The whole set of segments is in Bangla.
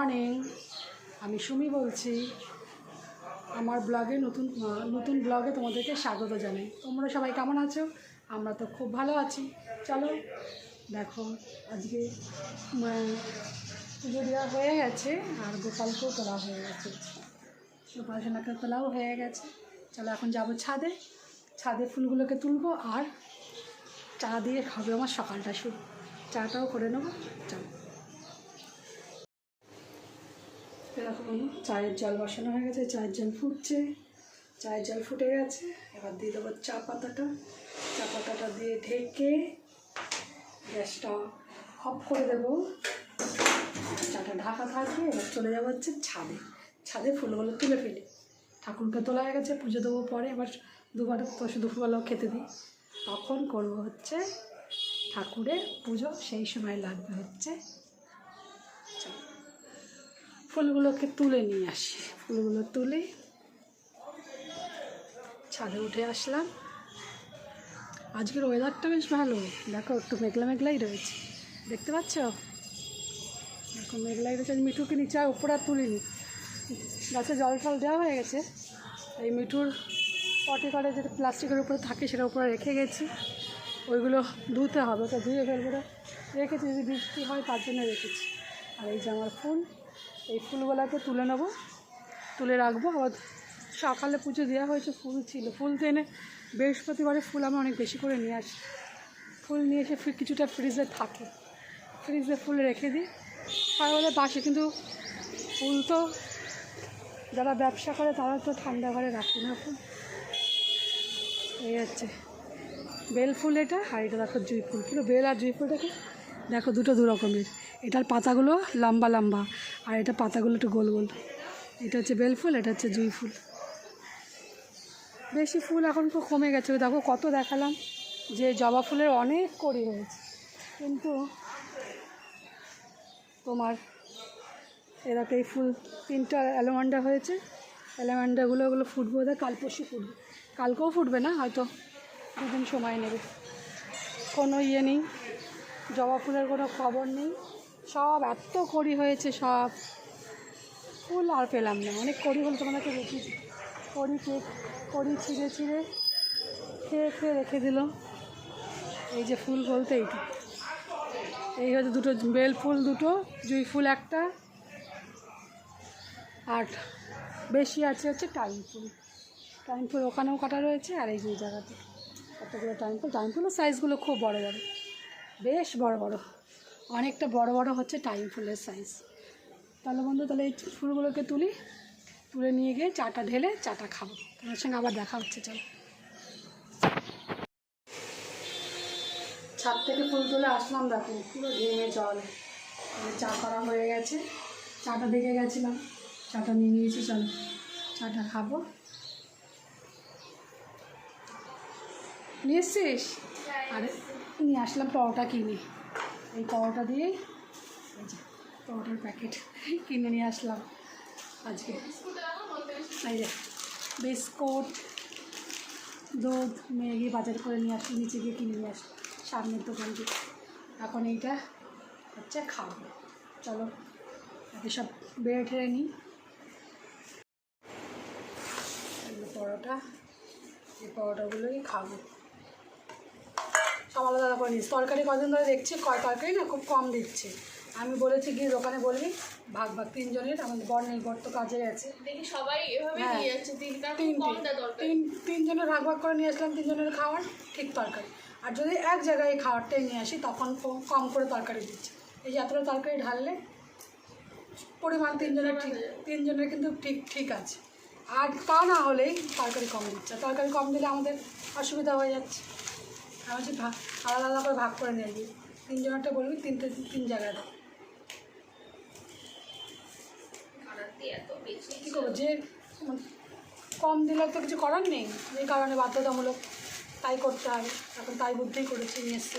মর্নিং আমি সুমি বলছি। আমার ব্লগে নতুন নতুন ব্লগে তোমাদেরকে স্বাগত জানাই। তোমরা সবাই কেমন আছো? আমরা তো খুব ভালো আছি। চলো, দেখো, আজকে পুজো দেওয়া হয়ে গেছে আর গোপালকেও তোলা হয়ে গেছে। গোপালসোনাকে তোলাও হয়ে গেছে। চলো, এখন যাব ছাদে। ছাদে ফুলগুলোকে তুলবো আর চা দিয়ে খাবে। আমার সকালটা শুরু। চাটাও করে নেব। চলো। এরকম চায়ের জল বসানো হয়ে গেছে, চায়ের জল ফুটছে, চায়ের জল ফুটে গেছে। এবার দিয়ে দেবো চা পাতাটা। চা পাতাটা দিয়ে ঢেকে গ্যাসটা অফ করে দেবো। চাটা ঢাকা থাকবে, এবার চলে যাব হচ্ছে ছাদে। ছাদে ফুলগুলো তুলে ফেলি। ঠাকুরকে তোলা হয়ে গেছে, পুজো দেবো পরে, এবার দুবার তো দুপুরবেলাও খেতে দিই। তখন করব হচ্ছে ঠাকুরের পুজো, সেই সময় লাগবে হচ্ছে ফুলগুলোকে তুলে নিয়ে আসি। ফুলগুলো তুলে ছাদে উঠে আসলাম। আজকের ওয়েদারটা বেশ ভালো। দেখো, একটু মেঘলা মেঘলাই রয়েছে। দেখতে পাচ্ছ? দেখো, মেঘলাই রয়েছে। আজ মিঠুকে নিচে আর উপরে আর তুলিনি। গাছে জল টল দেওয়া হয়ে গেছে। এই মিঠুর পটে করে যেটা প্লাস্টিকের উপরে থাকে সেটা উপরে রেখে গেছি। ওইগুলো ধুতে হবে। তো ধুয়ে ফেলব রেখেছি, যদি বৃষ্টি হয় তার জন্য রেখেছি। আর এই যে আমার ফুল। এই ফুলগুলোকে তুলে নেব। তুলে রাখব। আবার সকালে পুজো দেওয়া হয়েছে, ফুল ছিল। ফুল তো এনে বৃহস্পতিবারে ফুল আমি অনেক বেশি করে নিয়ে আসি। ফুল নিয়ে এসে কিছুটা ফ্রিজে থাকে। ফ্রিজে ফুল রেখে দিই। সকালে বাসে, কিন্তু ফুল তো যারা ব্যবসা করে তারা তো ঠান্ডা ঘরে রাখে না ফুল। এই হচ্ছে। বেল ফুল এটা, আর এটা দেখো জুঁই ফুল। পুরো বেল আর জুঁই ফুলটাকে দেখো দুটো দু রকমের। এটার পাতাগুলো লম্বা লম্বা, আর এটা পাতাগুলো একটু গোল গোল। এটা হচ্ছে বেল ফুল, এটা হচ্ছে জুঁই ফুল। বেশি ফুল এখন তো কমে গেছে। দেখো কত দেখালাম যে জবা ফুলের অনেক কড়ি হয়েছে কিন্তু তোমার এরকম এই ফুল তিনটা অ্যালোমান্ডা হয়েছে। অ্যালোমান্ডাগুলো ওগুলো ফুটবে ওদের কাল পরশু ফুটবে। কালকেও ফুটবে না? হয়তো দুদিন সময় নেবে। কোনো ইয়ে নেই। জবা ফুলের কোনো খবর নেই। সব এত কড়ি হয়েছে, সব। ফুল আর পেলাম না। অনেক কড়ি হল তোমাদেরকে দেখিয়েছি। কড়ি কেক, কড়ি ছিঁড়ে ছিঁড়ে খেয়ে খেয়ে রেখে দিল। এই যে ফুল বলতে এইটা। এই হচ্ছে দুটো বেল ফুল দুটো, জুঁই ফুল একটা। আর বেশি আছে হচ্ছে টাইম ফুল। টাইম ফুল ওখানেও কাটা রয়েছে আর এই যে জায়গাতে। কতগুলো টাইম ফুল? টাইম ফুলের সাইজগুলো খুব বড় বড়। বেশ বড় বড়। অনেকটা বড় বড় হচ্ছে টাইম ফুলের সাইজ তাহলে বন্ধু তাহলে এই ফুলগুলোকে তুলি তুলে নিয়ে গিয়ে চাটা ঢেলে চাটা খাব। তোমার সঙ্গে আবার দেখা হচ্ছে চলো। ছাদ থেকে ফুল তুলে আসলাম দেখো পুরো ঘেমে জল। চা করা হয়ে গেছে। চাটা দেখে গেছিলাম। চাটা নিয়ে নিয়েছি চলো। চাটা খাব। নিয়ে এসছিস? আরে নিয়ে আসলাম, পরোটা কিনে। এই পরোটা দিয়ে পরোটার প্যাকেট কিনে নিয়ে আসলাম আজকে। বিস্কুট, দুধ, ম্যাগি বাজার করে নিয়ে আসি নিচে গিয়ে কিনে নিয়ে আসি সামনের দোকান থেকে এখন এইটা হচ্ছে খাব। চলো, আগে সব বেড়ে ঠেড়ে নিই। পরোটা, এই পরোটাগুলোই খাব। সব আলাদা আলাদা করে নিস তরকারি কদিন ধরে দেখছি কয় তরকারি না খুব কম দিচ্ছে। আমি বলেছি গিয়ে দোকানে বলবি ভাগ ভাগ তিনজনের আমাদের বর নেই বর তো কাজে গেছে দেখি সবাই এভাবে হ্যাঁ। নিয়ে যাচ্ছে তিনটা কম তিন তিনজনের ভাগ ভাগ করে নিয়ে আসলাম তিনজনের খাওয়ার ঠিক তরকারি। আর যদি এক জায়গায় খাওয়ারটাই নিয়ে আসি তখন কম করে তরকারি দিচ্ছে। এই যে এতটা তরকারি ঢাললে পরিমাণ তিনজনের ঠিক তিনজনের কিন্তু ঠিক ঠিক আছে। আর তা না হলেই তরকারি কম দিচ্ছে। তরকারি কম দিলে আমাদের অসুবিধা হয়ে যাচ্ছে। আমি বলছি ভাগ আলাদা আলাদা করে ভাগ করে নিয়ে তিনজনেরটা বলবি, তিনটে, তিন জায়গায় কী করব? যে কম দিলে তো কিছু করার নেই। যে কারণে বাধ্যতামূলক তাই করতে হবে। এখন তাই বুদ্ধি করেছি, নিয়ে এসছে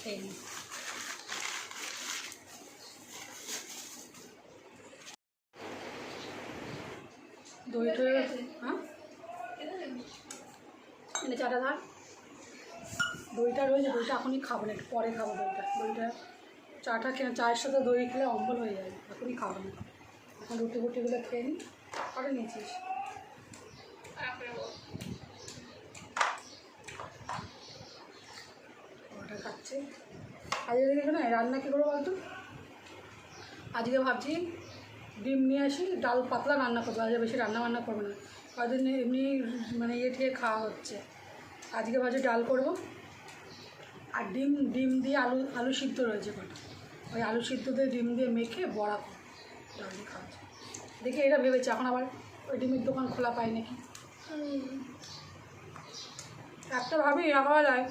খেয়ে নিই। দই টই হ্যাঁ? এনে চাটা ধার। দইটা রয়েছে দইটা এখনই খাব না একটু পরে খাব দইটা। দইটা চাটা খেয়ে চায়ের সাথে দই খেলে অম্বল হয়ে যাবে এখনই খাব না। এখন রুটি ফুটিগুলো খেয়ে নিই করে নিয়েছিস? ওটা খাচ্ছে? আজকে দেখে না রান্না কী করব বলতো? আজকে ভাবছি ডিম নিয়ে আসি, ডাল পাতলা রান্না করব, আজকে বেশি রান্না বান্না করব না। কদিন এমনি মানে ইয়ে ঠিয়ে খাওয়া হচ্ছে। আজকে ভাবছি ডাল করব। আর ডিম ডিম দিয়ে আলু আলু সিদ্ধ রয়েছে কটা। ওই আলু সিদ্ধ দিয়ে ডিম দিয়ে মেখে বড়া করব। ডাল দিয়ে খাওয়া। দেখি এটা ভেবেছি, এখন আবার ওই ডিমের দোকান খোলা পাই নাকি? একটা ভাবি রাখা যায়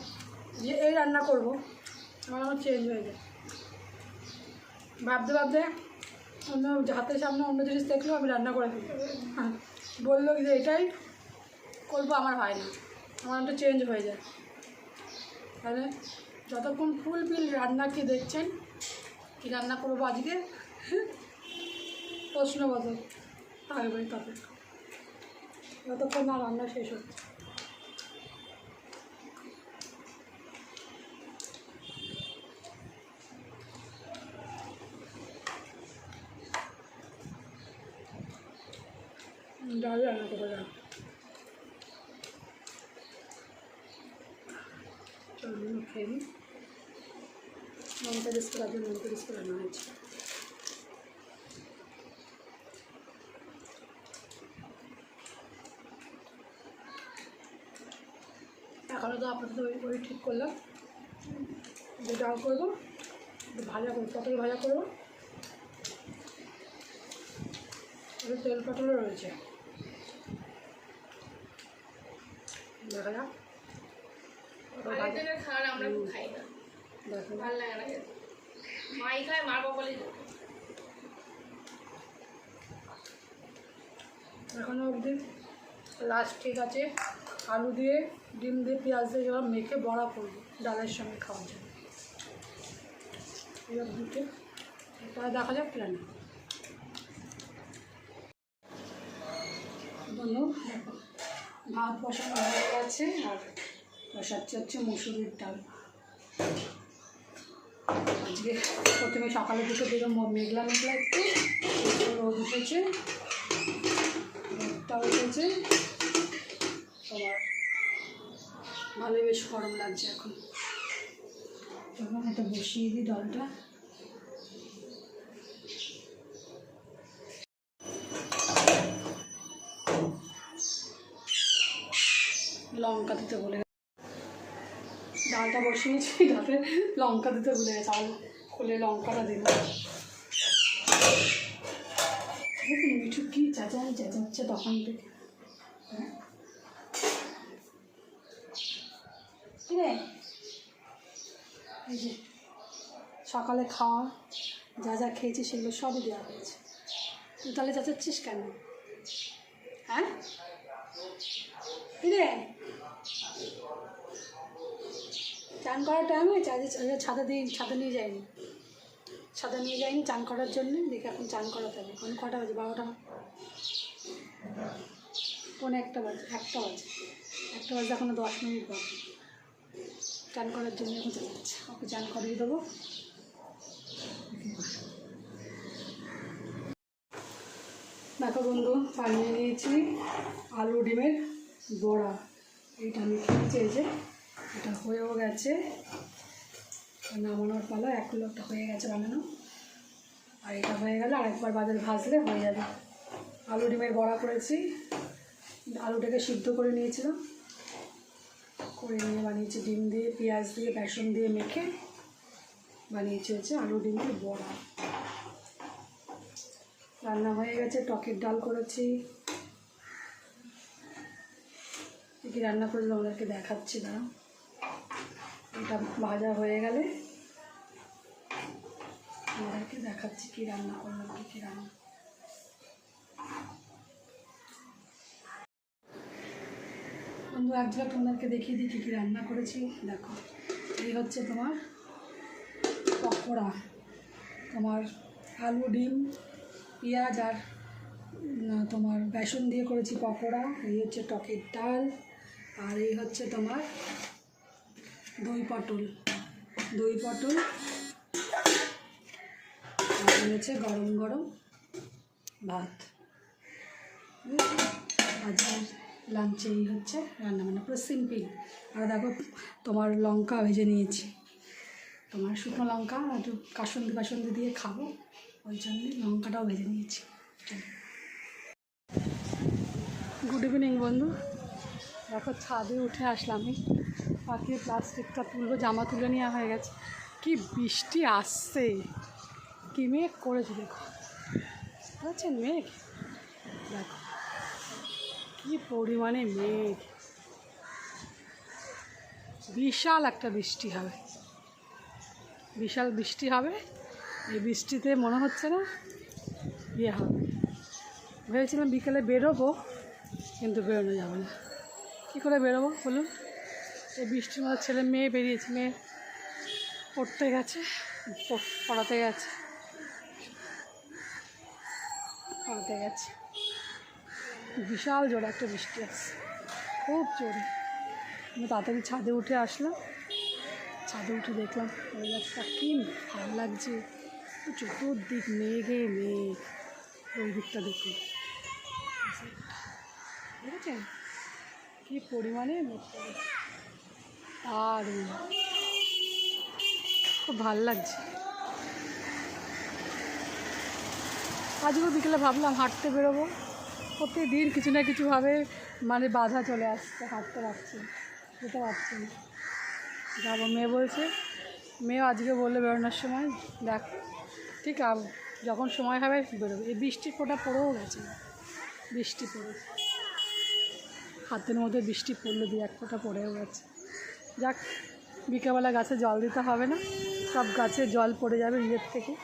যে এই রান্না করব। আমার আমার চেঞ্জ হয়ে যায়। ভাবতে ভাবতে অন্য হাতের সামনে অন্য জিনিস দেখলেও আমি রান্না করে দিই হ্যাঁ বলল যে এটাই করব, আমার হয় না। আমার একটু চেঞ্জ হয়ে যায়। তাহলে যতক্ষণ ফুল ফিল রান্না কি দেখছেন, কি রান্না করব আজকে? প্রশ্নবোধক। থাকবে তাতে যতক্ষণ না রান্না শেষ হচ্ছে ডাল রান্না করে দাও চল নুন খেয়ে নিই মমতা রেস্টুর আজকে মমতা হয়েছে এখনও তো আপাতত ওই ঠিক করলাম। যে ডাল করব ভাজা করব পটল ভাজা করব। তেল পটলও রয়েছে। দেখা যাক। খাবার আমরা খাই না। ভালো লাগে না মাই খায় মার জোটে। এখনও অবধি লাস্ট ঠিক আছে। আলু দিয়ে, ডিম দিয়ে, পেঁয়াজ দিয়ে এবার মেখে বড়া করব ডালের সঙ্গে খাওয়ার জন্য। এবার দুটো। দেখা যাক প্ল্যান বন্ধু ভাত বসানো হয়ে গেছে। আর বসাচ্ছে হচ্ছে মুসুরির ডাল। আজকে প্রথমে সকালে দুটো দিকে মেঘলা মেঘলা একটু রোদ উঠেছে। রোদটা উঠেছে। তোমার ভালো বেশ গরম লাগছে এখন। তখন এটা বসিয়ে দিই ডালটা লঙ্কা দিতে বলে। ডালটা বসিয়েছি ডালে লঙ্কা দিতে ভুলে গেছে আলু খুলে লঙ্কাটা দিল মিঠু কি চেঁচাই চেঁচাচ্ছে তখন সকালে খাওয়া, যা যা খেয়েছি সেগুলো সবই দেওয়া হয়েছে। তুই তাহলে চেঁচাচ্ছিস কেন? হ্যাঁ? রে চান করার টাইম ছাদে দিয়ে, ছাদে নিয়ে যায়নি। ছাদে নিয়ে যায়নি চান করার জন্য, দেখে এখন চান করাতে হবে। এখন কটা বাজে? বারোটা। পৌনে একটা বাজে একটা বাজে। একটা বাজে এখনও দশ মিনিট বাকি। চান করার জন্য এখন চলে যাচ্ছে। ওকে চান করিয়ে দেবো। দেখো বন্ধু, বানিয়ে নিয়েছি আলু ডিমের বড়া। এইটা আমি খেয়েছি এই যে এটা হয়েও গেছে। নামানোর পালা, এক কিলোটা হয়ে গেছে বানানো। আর এটা হয়ে গেলে আরেকবার বাজার ভাজলে হয়ে যাবে। আলু ডিমের বড়া করেছি। আলুটাকে সিদ্ধ করে নিয়েছিলাম। করে নিয়ে বানিয়েছি ডিম দিয়ে, পেঁয়াজ দিয়ে, বেসন দিয়ে মেখে বানিয়েছি হচ্ছে আলু ডিমের বড়া। রান্না হয়ে গেছে, টকের ডাল করেছি। কী রান্না করেছিলাম ওদেরকে দেখাচ্ছি দাঁড়া এটা ভাজা হয়ে গেলে ওদেরকে দেখাচ্ছি কী রান্না করলাম, কী কী রান্না। বন্ধু, এক ঝলক তোমাদেরকে দেখিয়ে দিই কী কী রান্না করেছি। দেখো, এই হচ্ছে তোমার পকোড়া, তোমার আলু, ডিম, পেঁয়াজ আর তোমার বেসন দিয়ে করেছি পকোড়া। এই হচ্ছে টকের ডাল, আর এই হচ্ছে তোমার দই পটল। দই পটল। আর হচ্ছে গরম গরম ভাত। আজকে লাঞ্চে এই হচ্ছে রান্না বান্না, পুরো সিম্পল আর দেখো, তোমার লঙ্কা ভেজে নিয়েছি। তোমার শুকনো লঙ্কা একটু কাসন্দি কাসন্দি দিয়ে খাব। ওই জন্যে লঙ্কাটাও ভেজে নিয়েছি। গুড ইভিনিং বন্ধু। দেখো ছাদে উঠে আসলাম পাখির প্লাস্টিকটা তুলবো, জামা তুলে নেওয়া হয়ে গেছে। কি বৃষ্টি আসছে। কি মেঘ করেছে দেখো। বুঝছেন মেঘ? দেখো, কী পরিমাণে মেঘ। বিশাল একটা বৃষ্টি হবে। বিশাল বৃষ্টি হবে। এই বৃষ্টিতে মনে হচ্ছে না ইয়ে হবে। ভেবেছিলাম বিকেলে বেরোবো, কিন্তু বেরোনো যাবে না। কী করে বেরোবো বলুন? বৃষ্টির মধ্যে ছেলে মেয়ে বেরিয়েছে, মেয়ে পড়তে গেছে পড়াতে গেছে পড়াতে গেছে। বিশাল জোরে একটা বৃষ্টি আসছে, খুব জোরে। আমি তাড়াতাড়ি ছাদে উঠে আসলাম, ছাদে উঠে দেখলাম ওয়েদারটা কি ভালো লাগছে? চতুর্দিক মেঘে মেঘ। ওই দিকটা দেখুন দেখেছেন? কি পরিমাণে মেঘ আর খুব ভালো লাগছে। আজকেও বিকেলে ভাবলাম হাঁটতে বেরোবো। প্রতিদিন কিছু না কিছুভাবে মানে বাধা চলে আসছে, হাঁটতে পারছি যেতে পারছি না। যাব, মেয়ে বলছে, মেয়েও আজকে বললে বেরোনোর সময়, দেখ, ঠিক যখন সময় হবে বেরোবে। এই বৃষ্টির ফোঁটা পড়েও গেছে। বৃষ্টি পড়েছে। হাতের মধ্যে বৃষ্টি পড়ল দিয়ে এক ফোঁটা পড়েও গেছে। যাক, বিকেলবেলা গাছে জল দিতে হবে না। সব গাছে জল পড়ে যাবে ইয়ের থেকে।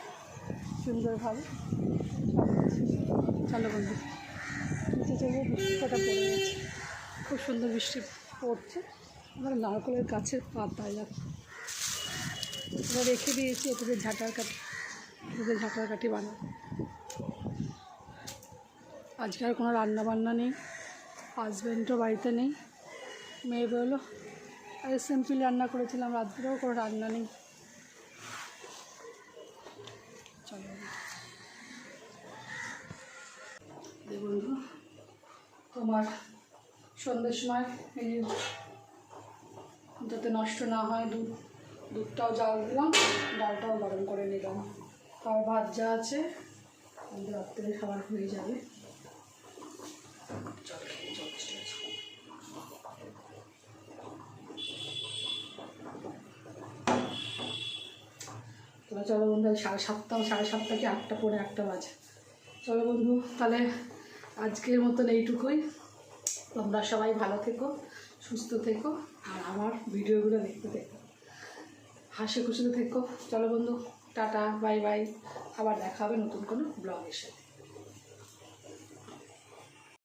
সুন্দরভাবে। চলো বন্ধু, নিচে চলে বৃষ্টি ফোঁটা পড়ে গেছে। খুব সুন্দর বৃষ্টি পড়ছে। আমার নারকেলের গাছের পাতায় যাক। ওরা রেখে দিয়েছি এটাকে ঝাঁটার কাঠি এটাকে ঝাঁটার কাঠি বানাবো। আজকে আর কোনো রান্না বান্না নেই হাজব্যান্ডও বাড়িতে নেই। মেয়ে বলল সিম্পল রান্না করেছিলাম, রাত্রেও কোনো রান্না নেই। চলো। বন্ধু, তোমার সন্ধ্যের সময় এই যাতে নষ্ট না হয়, দুধ, দুধটাও জাল দিলাম, ডালটাও গরম করে নিলাম। আর ভাত যা আছে রাত্রে খাবার হয়ে যাবে চল খেয়ে চল, চল, চল। তাহলে চলো বন্ধু সাড়ে সাতটা সাড়ে সাতটা কি আটটা পরে আটটা বাজে। চলো বন্ধু, তাহলে আজকের মতন এইটুকুই। তোমরা সবাই ভালো থেকো, সুস্থ থেকো, আর আমার ভিডিওগুলো দেখতে থেকো। হাসি খুশিতে থেকো। চলো বন্ধু, টাটা, বাই বাই। আবার দেখা হবে নতুন কোনো ব্লগের সাথে।